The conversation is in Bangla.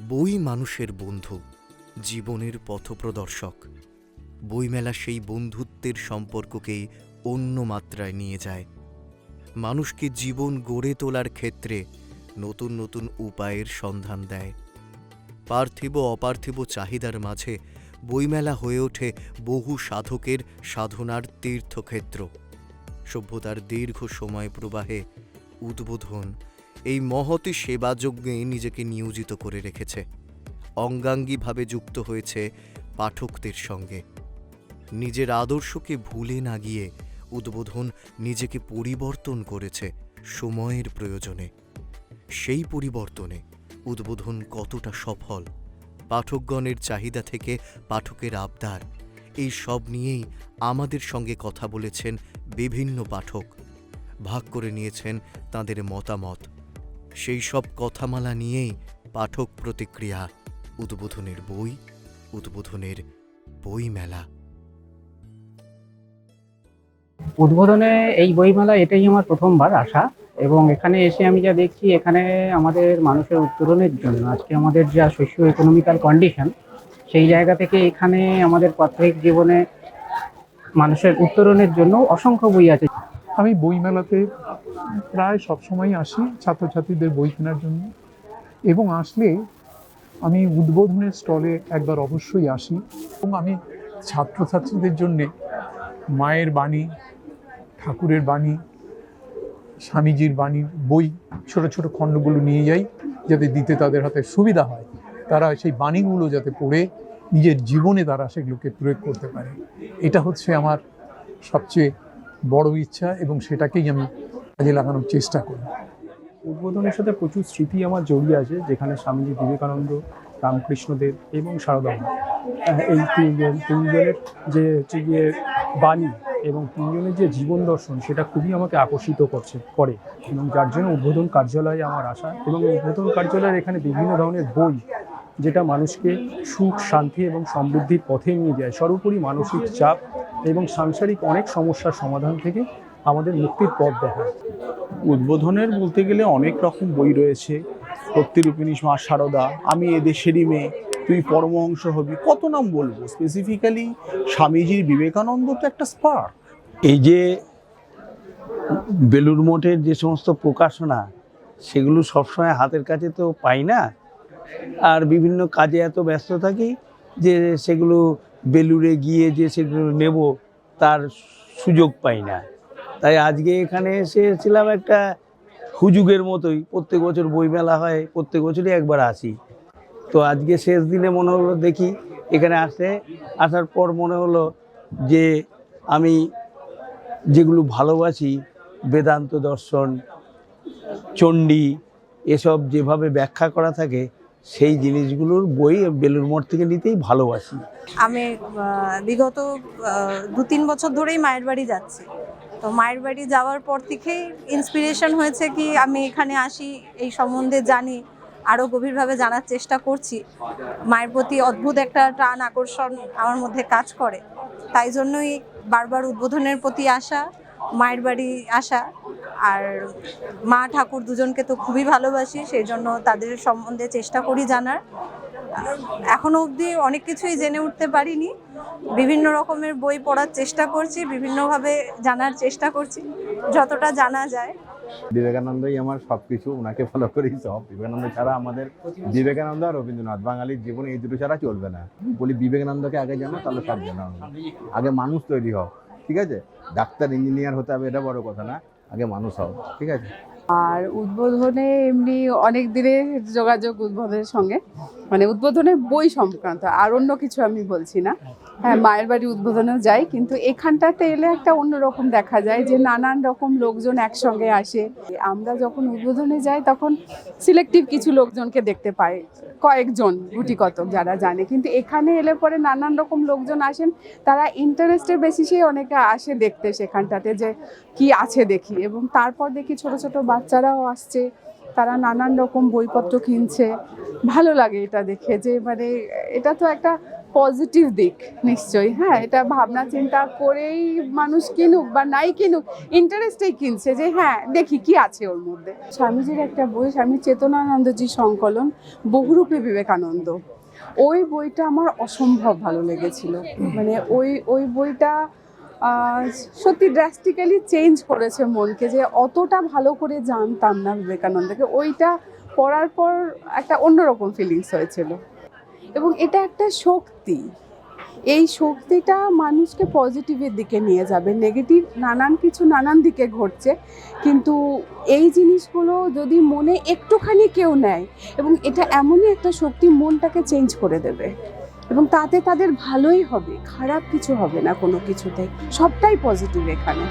বই মানুষের বন্ধু, জীবনের পথপ্রদর্শক। বইমেলা সেই বন্ধুত্বের সম্পর্ককেই অন্য মাত্রায় নিয়ে যায়। মানুষকে জীবন গড়ে তোলার ক্ষেত্রে নতুন নতুন উপায়ের সন্ধান দেয়। পার্থিব অপার্থিব চাহিদার মাঝে বইমেলা হয়ে ওঠে বহু সাধকের সাধনার তীর্থক্ষেত্র। সভ্যতার দীর্ঘ সময় প্রবাহে উদ্বোধন এই মহতি সেবাযজ্ঞে নিজেকে নিয়োজিত করে রেখেছে। অঙ্গাঙ্গীভাবে যুক্ত হয়েছে পাঠকদের সঙ্গে। নিজের আদর্শকে ভুলে না গিয়ে উদ্বোধন নিজেকে পরিবর্তন করেছে সময়ের প্রয়োজনে। সেই পরিবর্তনে উদ্বোধন কতটা সফল, পাঠকগণের চাহিদা থেকে পাঠকের আবদার, এই সব নিয়েই আমাদের সঙ্গে কথা বলেছেন বিভিন্ন পাঠক। ভাগ করে নিয়েছেন তাদের মতামত। সেই সব কথামালা নিয়েই পাঠক প্রতিক্রিয়া, উদ্বোধনের বই উদ্বোধনের বই মেলা উদ্বোধনে এই বইমেলা এটাই আমার প্রথমবার আসা এবং এখানে এসে আমি যা দেখছি, এখানে আমাদের মানুষের উত্তরণের জন্য, আজকে আমাদের যা সোশিও ইকোনমিক্যাল কন্ডিশন সেই জায়গা থেকে এখানে আমাদের প্রাত্যহিক জীবনে মানুষের উত্তরণের জন্য অসংখ্য বই আছে। আমি বইমেলাতে প্রায় সবসময় আসি ছাত্রছাত্রীদের বই কেনার জন্য। এবং আসলে আমি উদ্বোধনের স্টলে একবার অবশ্যই আসি। এবং আমি ছাত্রছাত্রীদের জন্যে মায়ের বাণী, ঠাকুরের বাণী, স্বামীজির বাণীর বই, ছোট ছোট খণ্ডগুলো নিয়ে যাই যাতে দিতে তাদের হাতে সুবিধা হয়। তারা সেই বাণীগুলো যাতে পড়ে নিজের জীবনে তারা সেগুলোকে প্রয়োগ করতে পারে। এটা হচ্ছে আমার সবচেয়ে বড় ইচ্ছা এবং সেটাকেই আমি কাজে লাগানোর চেষ্টা করি। উদ্বোধনের সাথে প্রচুর স্মৃতি আমার জড়িয়ে আছে, যেখানে স্বামীজি বিবেকানন্দ, রামকৃষ্ণদেব এবং সারদা এই তিনজন, তিনজনের যে হচ্ছে গিয়ে বাণী এবং তিনজনের যে জীবন দর্শন, সেটা খুবই আমাকে আকর্ষিত করছে, করে। এবং যার জন্য উদ্বোধন কার্যালয়ে আমার আসা এবং উদ্বোধন কার্যালয়ের এখানে বিভিন্ন ধরনের বই, যেটা মানুষকে সুখ, শান্তি এবং সমৃদ্ধির পথে নিয়ে যায়, সর্বোপরি মানসিক চাপ এবং সাংসারিক অনেক সমস্যার সমাধান থেকে আমাদের মুক্তির পথ দেখায়। উদ্বোধনের বলতে গেলে অনেক রকম বই রয়েছে। প্রত্যেরূপিণী মা সারদা আমি এদেশেরই মেয়ে তুই পরমহংস হবি। কত নাম বলব? স্পেসিফিক্যালি স্বামীজির বিবেকানন্দ তো একটা স্পার্ক এই যে বেলুর মঠের যে সমস্ত প্রকাশনা সেগুলো সবসময় হাতের কাছে তো পাই না। আর বিভিন্ন কাজে এত ব্যস্ত থাকি যে সেগুলো বেলুরে গিয়ে যে সেগুলো নেব, তার সুযোগ পাই না। তাই আজকে এখানে এসেছিলাম একটা হুজুগের মতোই। প্রত্যেক বছর বইমেলা হয়, প্রত্যেক বছরই একবার আসি। তো আজকে শেষ দিনে মনে হলো দেখি এখানে আসে, আসার পর মনে হলো যে আমি যেগুলো ভালোবাসি, বেদান্ত দর্শন, চণ্ডী, এসব যেভাবে ব্যাখ্যা করা থাকে সেই জিনিসগুলোর বই বেলুর মঠ থেকে নিতেই ভালোবাসি। আমি বিগত দু তিন বছর ধরেই মায়ের বাড়ি যাচ্ছি। তো মায়ের বাড়ি যাওয়ার পর থেকেই ইন্সপিরেশন হয়েছে কি আমি এখানে আসি, এই সম্বন্ধে জানি আরও গভীরভাবে জানার চেষ্টা করছি। মায়ের প্রতি অদ্ভুত একটা টান, আকর্ষণ আমার মধ্যে কাজ করে। তাই জন্যই বারবার উদ্বোধনের প্রতি আসা মায়ের বাড়ি আসা আর মা ঠাকুর দুজনকে তো খুবই ভালোবাসি সেই জন্য তাদের সম্বন্ধে চেষ্টা করি জানার। এখনও অবধি অনেক কিছুই জেনে উঠতে পারিনি। বিভিন্ন রকমের বই পড়ার চেষ্টা করছি, বিভিন্নভাবে জানার চেষ্টা করছি, যতটা জানা যায়। বিবেকানন্দই আমার সব কিছু ওনাকে ফলো করেই সব। বিবেকানন্দ ছাড়া আমাদের বিবেকানন্দ আর রবীন্দ্রনাথ বাঙালির জীবনে এই দুটো ছাড়া চলবে না। বলি বিবেকানন্দকে আগে জানো, তাহলে সব জানো আগে মানুষ তৈরি হও। ঠিক আছে? ডাক্তার ইঞ্জিনিয়ার হতে হবে, এটা বড় কথা না। আগে মানুষ হও, ঠিক আছে? আর উদ্বোধনে এমনি অনেক দিনে যোগাযোগ উদ্বোধনের সঙ্গে। মানে উদ্বোধনের বই সংক্রান্ত, আর অন্য কিছু আমি বলছি না। হ্যাঁ মায়ের বাড়ি উদ্বোধনেও যাই, কিন্তু এখানটাতে এলে একটা অন্যরকম দেখা যায় যে নানান রকম লোকজন একসঙ্গে আসে। আমরা যখন উদ্বোধনে যাই, তখন সিলেক্টিভ কিছু লোকজনকে দেখতে পাই, কয়েকজন গুটি কতক যারা জানে। কিন্তু এখানে এলে পরে নানান রকম লোকজন আসেন, তারা ইন্টারেস্টের বেসিসে অনেকে আসে দেখতে সেখানটাতে যে কি আছে দেখি। এবং তারপর দেখি ছোট ছোট বাচ্চারাও আসছে। তারা নানান রকম বইপত্র কিনছে। ভালো লাগে এটা দেখে যে মানে এটা তো একটা পজিটিভ দিক নিশ্চয়ই হ্যাঁ? এটা ভাবনা চিন্তা করেই মানুষ কিনুক বা নাই কিনুক ইন্টারেস্টেই কিনছে যে হ্যাঁ দেখি কি আছে ওর মধ্যে। স্বামীজির একটা বই স্বামী চেতনানন্দজি সংকলন, বহুরূপে বিবেকানন্দ। ওই বইটা আমার অসম্ভব ভালো লেগেছিল। মানে ওই ওই বইটা সত্যি ড্রাস্টিক্যালি চেঞ্জ করেছে মনকে যে অতটা ভালো করে জানতাম না বিবেকানন্দকে। ওইটা পড়ার পর একটা অন্যরকম ফিলিংস হয়েছিল। এবং এটা একটা শক্তি। এই শক্তিটা মানুষকে পজিটিভের দিকে নিয়ে যাবে। নেগেটিভ নানান কিছু নানান দিকে ঘটছে। কিন্তু এই জিনিসগুলো যদি মনে একটুখানি কেউ নেয়, এবং এটা এমনই একটা শক্তি মনটাকে চেঞ্জ করে দেবে। এবং তাতে তাদের ভালোই হবে খারাপ কিছু হবে না কোনো কিছুতে। সবটাই পজিটিভ এখানে।